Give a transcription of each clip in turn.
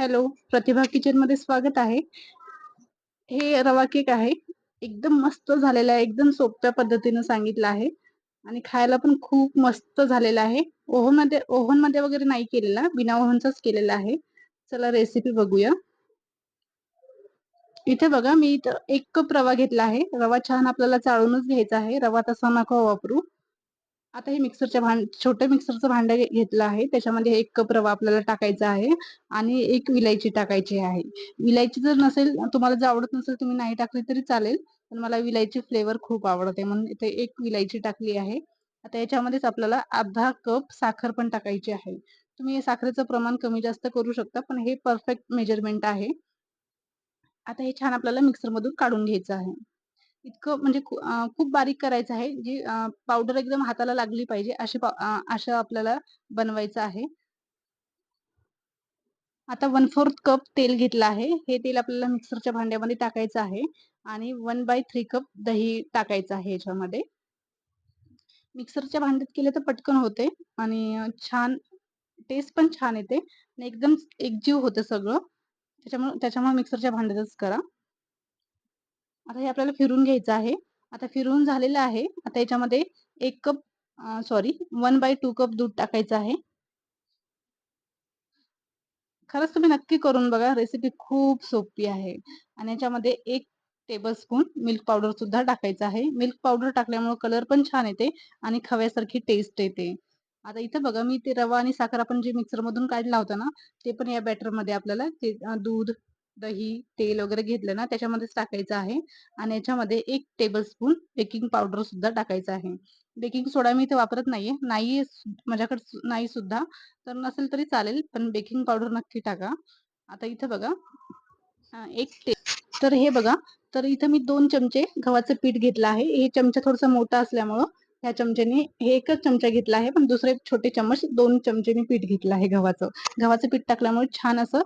Hello प्रतिभा किचनमध्ये स्वागत आहे. हे रवा केक आहे. एकदम मस्त झालेला आहे. एकदम सोप्या पद्धतीने सांगितलं आहे. आणि खायला पण खूप मस्त झालेला आहे. ओव्हनमध्ये ओव्हनमध्ये वगैरे नाही केलेला. बिना ओव्हनचाच केलेला आहे. चला रेसिपी बघूया. इथे बघा मी इथं एक कप रवा घेतला आहे. रवा छान आपल्याला चाळूनच घ्यायचा आहे. रवा तसा नको वापरू. आता हे मिक्सरच्या भांड छोट्या मिक्सरचं भांडं घेतलं आहे. त्याच्यामध्ये एक कप रवा आपल्याला टाकायचा आहे आणि एक विलायची टाकायची आहे. विलायची जर नसेल तुम्हाला जर आवडत नसेल तुम्ही नाही टाकली तरी चालेल. पण मला विलायची फ्लेवर खूप आवडते. म्हणून इथे एक विलायची टाकली आहे. आता याच्यामध्येच आपल्याला अर्धा कप साखर पण टाकायची आहे. तुम्ही साखरेचं प्रमाण कमी जास्त करू शकता पण हे परफेक्ट मेजरमेंट आहे. आता हे छान आपल्याला मिक्सर मधून काढून घ्यायचं आहे. इतकं म्हणजे खूप बारीक करायचं आहे जी पावडर एकदम हाताला लागली पाहिजे अशी असं आपल्याला बनवायचं आहे. आता वन फोर्थ कप तेल घेतलं आहे. हे तेल आपल्याला मिक्सरच्या भांड्यामध्ये टाकायचं आहे आणि वन बाय थ्री कप दही टाकायचं आहे याच्यामध्ये. मिक्सरच्या भांड्यात केले तर पटकन होते आणि छान टेस्ट पण छान येते आणि एकदम एकजीव होतं सगळं. त्याच्यामुळे त्याच्यामुळे मिक्सरच्या भांड्यातच करा. आता हे आपल्याला फिरून घ्यायचं आहे. आता फिरून झालेलं आहे. आता याच्यामध्ये एक cup sorry one by two cup दूध टाकायचं आहे. खरंच तुम्ही नक्की करून बघा. रेसिपी खूप सोपी आहे. आणि याच्यामध्ये एक टेबलस्पून मिल्क पावडर सुद्धा टाकायचं आहे. मिल्क पावडर टाकल्यामुळे कलर पण छान येते आणि खव्यासारखी टेस्ट येते. आता इथं बघा मी ते रवा आणि साखर आपण जे मिक्सर मधून काढला होता ना ते पण या बॅटरमध्ये आपल्याला ते दूध दही तेल वगैरे घेतलं ना त्याच्यामध्येच टाकायचं आहे. आणि याच्यामध्ये एक टेबल स्पून बेकिंग पावडर सुद्धा टाकायचं आहे. बेकिंग सोडा मी इथे वापरत नाहीये. नाही माझ्याकडे नाही सुद्धा. तर नसेल तरी चालेल पण बेकिंग पावडर नक्की टाका. आता इथं बघा. एक तर हे बघा. तर इथं मी दोन चमचे गव्हाचं पीठ घेतलं आहे. हे चमचा थोडसा मोठा असल्यामुळं ह्या चमच्याने हे एकच चमचा घेतला आहे. पण दुसरे छोटे चमच दोन चमचे मी पीठ घेतलं आहे गव्हाचं. गव्हाचं पीठ टाकल्यामुळे छान असं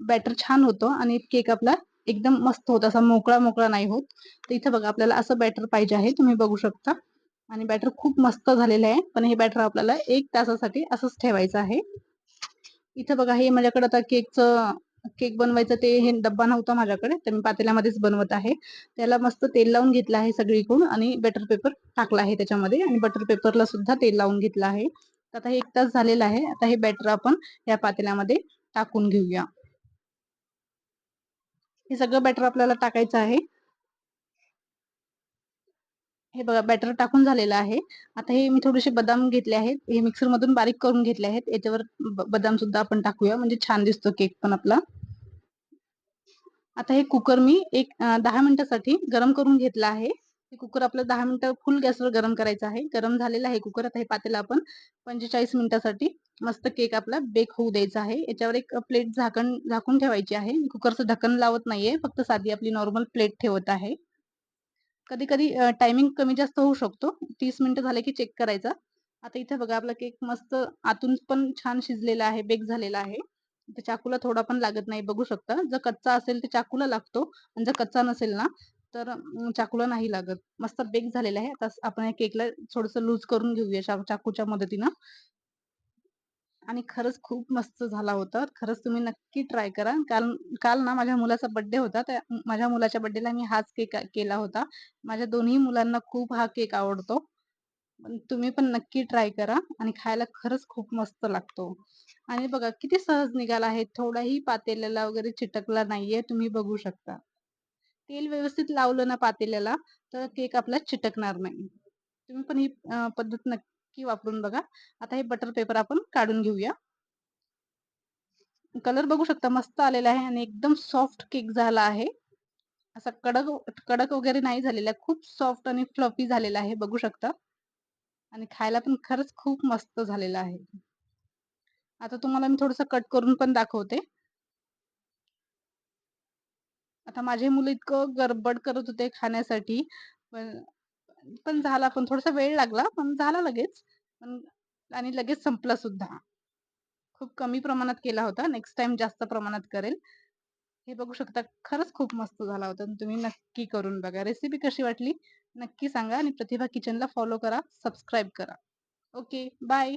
बॅटर छान होतं आणि केक आपला एकदम मस्त होत असा मोकळा मोकळा नाही होत. तर इथं बघा आपल्याला असं बॅटर पाहिजे आहे तुम्ही बघू शकता. आणि बॅटर खूप मस्त झालेलं आहे पण हे बॅटर आपल्याला एक तासासाठी असंच ठेवायचं आहे. इथं बघा हे माझ्याकडे आता केकचं केक बनवायचं ते हे डब्बा नव्हता माझ्याकडे तर मी पातेल्यामध्येच बनवत आहे. त्याला मस्त तेल लावून घेतलं आहे सगळीकडून आणि बटर पेपर टाकला आहे त्याच्यामध्ये आणि बटर पेपरला सुद्धा तेल लावून घेतलं आहे. आता हे एक तास झालेला आहे आता हे बॅटर आपण या पातेल्यामध्ये टाकून घेऊया. हे सगळं बॅटर आपल्याला टाकायचं आहे. हे बघा बॅटर टाकून झालेलं आहे. आता हे मी थोडेसे बदाम घेतले आहेत. हे मिक्सर मधून बारीक करून घेतले आहेत. याच्यावर बदाम सुद्धा आपण टाकूया. म्हणजे छान दिसतो केक पण आपला. आता हे कुकर मी एक दहा मिनिटासाठी गरम करून घेतला आहे. हे कुकर आपलं दहा मिनिटं फुल गॅसवर गरम करायचं आहे. गरम झालेलं आहे कुकर. आता हे पातेला आपण पंचेचाळीस मिनिटासाठी मस्त केक आपला बेक होऊ द्यायचा आहे. याच्यावर एक प्लेट झाकण झाकून ठेवायची आहे. कुकरचं ढक्कन लावत नाहीये. फक्त साधी आपली नॉर्मल प्लेट ठेवत आहे. कधी कधी टायमिंग कमी जास्त होऊ शकतो. तीस मिनिटं झाले की चेक करायचा. आता इथे बघा आपला केक मस्त आतून पण छान शिजलेला आहे. बेक झालेला आहे. चाकूला थोडा पण लागत नाही. बघू शकता. जर कच्चा असेल तर चाकूला लागतो. आणि जर कच्चा नसेल ना तर चाकूला नाही लागत. मस्त बेक झालेला आहे. आता आपण या केकला थोडस लूज करून घेऊया चाकूच्या मदतीनं. आणि खरंच खूप मस्त झाला होता. खरंच तुम्ही नक्की ट्राय करा. काल काल ना माझ्या मुलाचा बर्थडे होता. त्या माझ्या मुलाच्या बर्थडेला मी हाच केक केला होता. माझ्या दोन्ही मुलांना खूप हा केक आवडतो. तुम्ही पण नक्की ट्राय करा. आणि खायला खरंच खूप मस्त लागतो. आणि बघा किती सहज निघाला आहे. थोडाही पातेल्याला वगैरे चिटकला नाहीये. तुम्ही बघू शकता. तेल व्यवस्थित लावलं ना पातेल्याला तर केक आपला चिटकणार नाही. तुम्ही पण ही पद्धत नक्की वापरून बघा. आता हे बटर पेपर आपण काढून घेऊया. कलर बघू शकता मस्त आलेला आहे आणि एकदम सॉफ्ट केक झाला आहे. असा कडक कडक वगैरे नाही झालेला खूप सॉफ्ट आणि फ्लफी झालेला आहे बघू शकता. आणि खायला पण खरंच खूप मस्त झालेला आहे. आता तुम्हाला मी थोडस कट करून पण दाखवते. आता माझे मुलं इतकं गडबड करत होते खाण्यासाठी पण पण झाला पण थोडासा वेळ लागला पण झाला लगेच. पण आणि लगेच संपला सुद्धा. खूप कमी प्रमाणात केला होता नेक्स्ट टाइम जास्त प्रमाणात करेल. हे बघू शकता खरंच खूप मस्त झाला होता. तुम्ही नक्की करून बघा. रेसिपी कशी वाटली नक्की सांगा. आणि प्रतिभा किचनला फॉलो करा सबस्क्राईब करा. Okay bye